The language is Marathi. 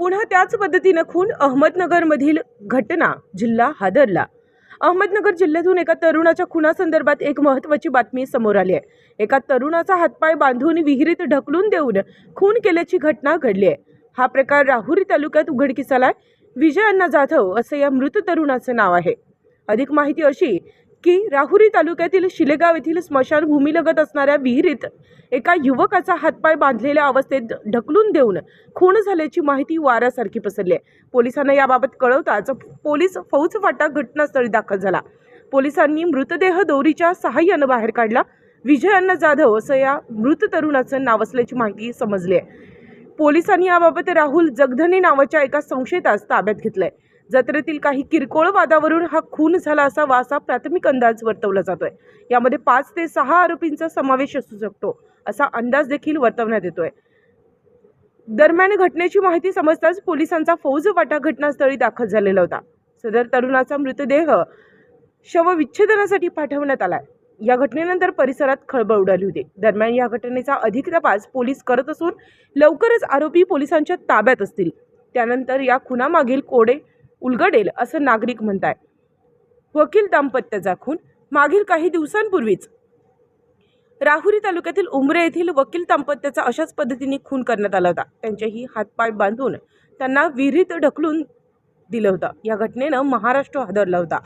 पुन्हा त्याच पद्धतीनं खून अहमदनगरमधील घटना जिल्हा हादरला. अहमदनगर जिल्ह्यातून एका तरुणाच्या खुनासंदर्भात एक महत्त्वाची बातमी समोर आली आहे. एका तरुणाचा हातपाय बांधून विहिरीत ढकलून देऊन खून केल्याची घटना घडली आहे. हा प्रकार राहुरी तालुक्यात उघडकीस आलाय. विजय अण्णा जाधव असं या मृत तरुणाचं नाव आहे. अधिक माहिती अशी की राहुरी तालुक्यातील शिलेगाव येथील स्मशानभूमीलगत असणाऱ्या विहिरीत एका युवकाचा हातपाय बांधलेल्या अवस्थेत ढकलून देऊन खून झाल्याची माहिती वाऱ्यासारखी पसरली आहे. पोलिसांना याबाबत कळवताच पोलीस फौज फाटा घटनास्थळी दाखल झाला. पोलिसांनी मृतदेह दोरीच्या सहाय्यानं बाहेर काढला. विजय अन्न जाधव असं या मृत तरुणाचं नाव असल्याची माहिती समजली आहे. पोलिसांनी याबाबत राहुल जगधने नावाच्या एका संशयितास ताब्यात घेतलंय. जत्रेतील काही किरकोळ वादावरून हा खून झाला असा असा प्राथमिक अंदाज वर्तवला जातोय. यामध्ये पाच ते सहा आरोपींचा समावेश असू शकतो असा अंदाज देखील वर्तवण्यात येतोय. दरम्यान घटनेची माहिती समजताच पोलिसांचा फौज वाटा घटनास्थळी दाखल झालेला होता. सदर तरुणाचा मृतदेह शवविच्छेदनासाठी पाठवण्यात आलाय. या घटनेनंतर परिसरात खळबळ उडाली होती. दरम्यान या घटनेचा अधिक तपास पोलीस करत असून लवकरच आरोपी पोलिसांच्या ताब्यात असतील. त्यानंतर या खुनामागील कोडे उलगडेल असं नागरिक म्हणताय. वकील दाम्पत्याचा खून मागील काही दिवसांपूर्वीच. राहुरी तालुक्यातील उमरे येथील वकील दाम्पत्याचा अशाच पद्धतीने खून करण्यात आला होता. त्यांचेही हातपाय बांधून त्यांना विहिरीत ढकलून दिलं होतं. या घटनेनं महाराष्ट्र हादरला होता.